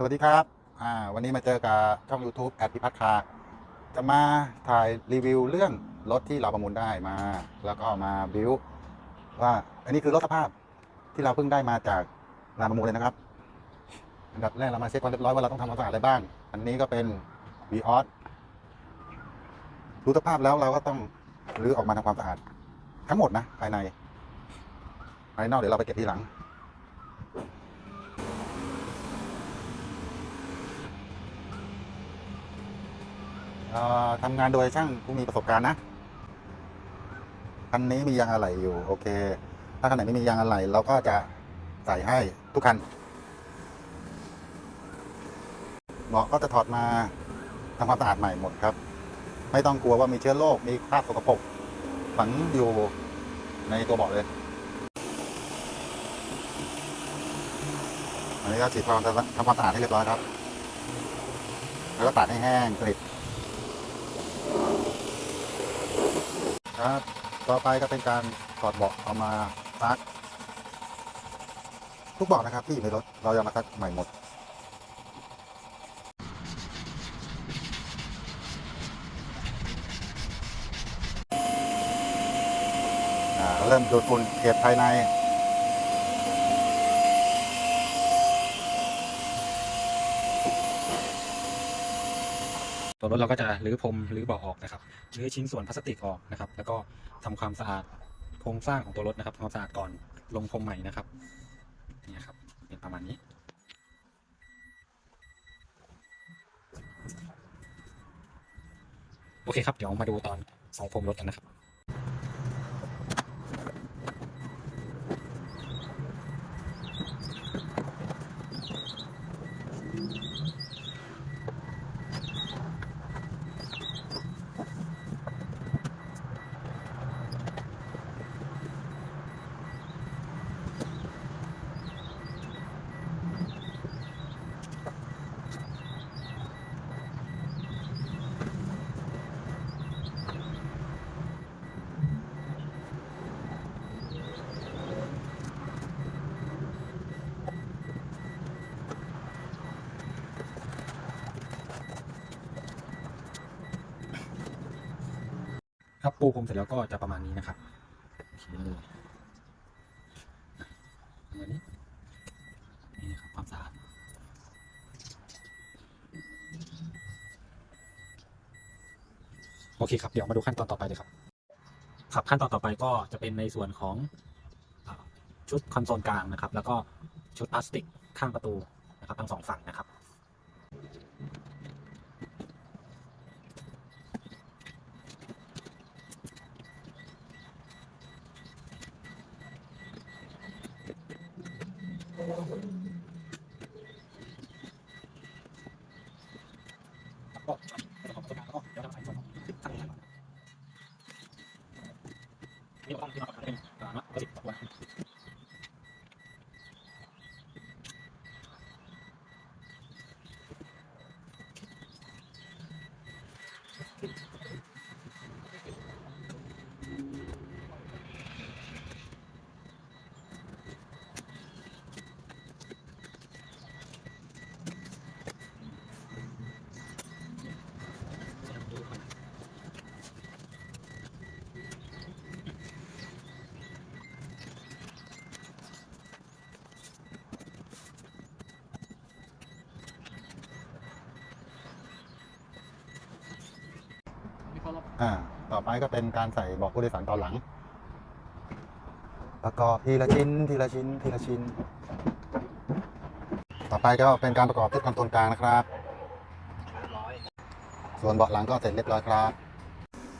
สวัสดีครับ อ่า วันนี้มาเจอกับช่อง YouTube แอดพิพัฒน์คาจะมาถ่ายรีวิวเรื่องรถที่เราประมูลได้มา แล้วก็มาบิวว่า อันนี้คือรถสภาพที่เราเพิ่งได้มาจากงานประมูลเลยนะครับ อันดับแรกเรามาเช็คความเรียบร้อยว่าเราต้องทำความสะอาดอะไรบ้าง อันนี้ก็เป็น v ีออสดูสภาพแล้วเราก็ต้องรื้อออกมาทำความสะอาดทั้งหมดนะภายในภายนอกเดี๋ยวเราไปเก็บทีหลัง เอ่อ ทำงานโดยช่างผู้มีประสบการณ์นะ คันนี้มียางอะไหล่อยู่ โอเค ถ้าคันไหนไม่มียางอะไหล่เราก็จะใส่ให้ทุกคันเบาะก็จะถอดมาทำความสะอาดใหม่หมดครับ ไม่ต้องกลัวว่ามีเชื้อโรคมีคราบสกปรกฝังอยู่ในตัวเบาะเลย อันนี้ก็ฉีดความทำความสะอาดให้เรียบร้อยครับ แล้วก็ตัดให้แห้งกริบ ครับ ต่อไปก็เป็นการถอดเบาะเอามาซัก ทุกเบาะนะครับที่อยู่ในรถเราจะมาซักใหม่หมดเริ่มดูดฝุ่นเกล็ดภายใน ตัวรถเราก็จะรื้อพรมรื้อเบาะออกนะครับรื้อชิ้นส่วนพลาสติกออกนะครับ แล้วก็ทำความสะอาดโครงสร้างของตัวรถนะครับทำความสะอาดก่อนลงพรมใหม่นะครับนี่ครับเป็นประมาณนี้ โอเคครับ เดี๋ยวมาดูตอนสองพรมรถกันนะครับ ครับปูพรมเสร็จแล้วก็จะประมาณนี้นะครับโอเคประมาณนี้นี่ครับความสะอาดโอเคครับเดี๋ยวมาดูขั้นตอนต่อไปเลยครับครับขั้นตอนต่อไปก็จะเป็นในส่วนของชุดคอนโซลกลางนะครับ แล้วก็ชุดพลาสติกข้างประตูนะครับทั้งสองฝั่งนะครับ ก็ส่วนของประสบการณ์แล้วก็เดี๋ยวทำสายส่วนของข้างในก่อนนี่เราตั้งที่มาก่อนเป็นอ่าน็อตประสิทธิ์ตัวนะครับ อ่า ต่อไปก็เป็นการใส่เบาะผู้โดยสารตอนหลัง ประกอบทีละชิ้น ทีละชิ้น ทีละชิ้น ต่อไปก็เป็นการประกอบที่คอนโซลกลางนะครับ ส่วนเบาะหลังก็เสร็จเรียบร้อยครับ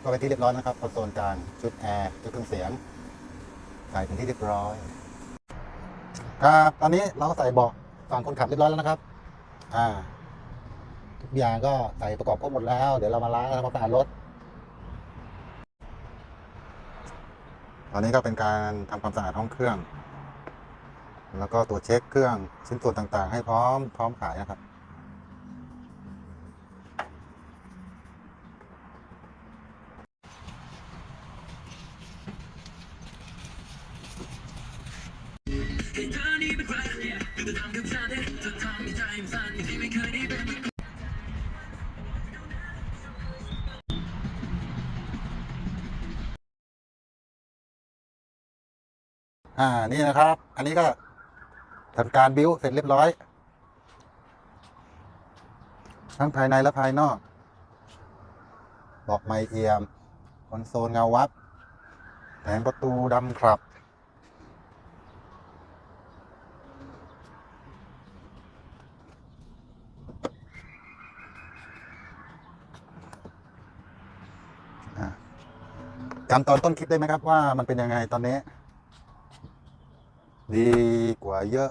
ก็เป็นที่เรียบร้อยนะครับคอนโซลกลางชุดแอร์ชุดเครื่องเสียง ใส่เป็นที่เรียบร้อย ครับ ตอนนี้เราก็ใส่เบาะฝั่งคนขับเรียบร้อยแล้วนะครับ อ่าทุกอย่างก็ใส่ประกอบครบหมดแล้ว เดี๋ยวเรามาล้างทำความสะอาดรถ อนนี้ก็เป็นการทำความสะอาดห้องเครื่อง แล้วก็ตรวจเช็คเครื่องชิ้นส่วนต่างๆ ให้พร้อมพร้อมขายนะครับ อ่า นี่นะครับ อันนี้ก็ทำการบิ้วเสร็จเรียบร้อย ทั้งภายในและภายนอกบอกไมเอียม คอนโซลเงาวับแผงประตูดำครับ จำตอนต้นคลิปได้ไหมครับว่ามันเป็นยังไงตอนนี้ ดีกว่าเยอะ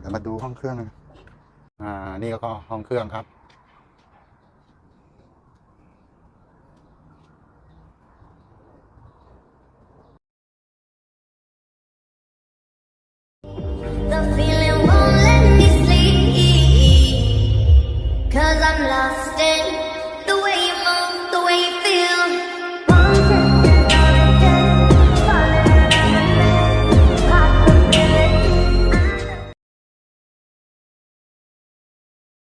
เดี๋ยวมาดูห้องเครื่องนะอ่า นี่ก็ห้องเครื่องครับ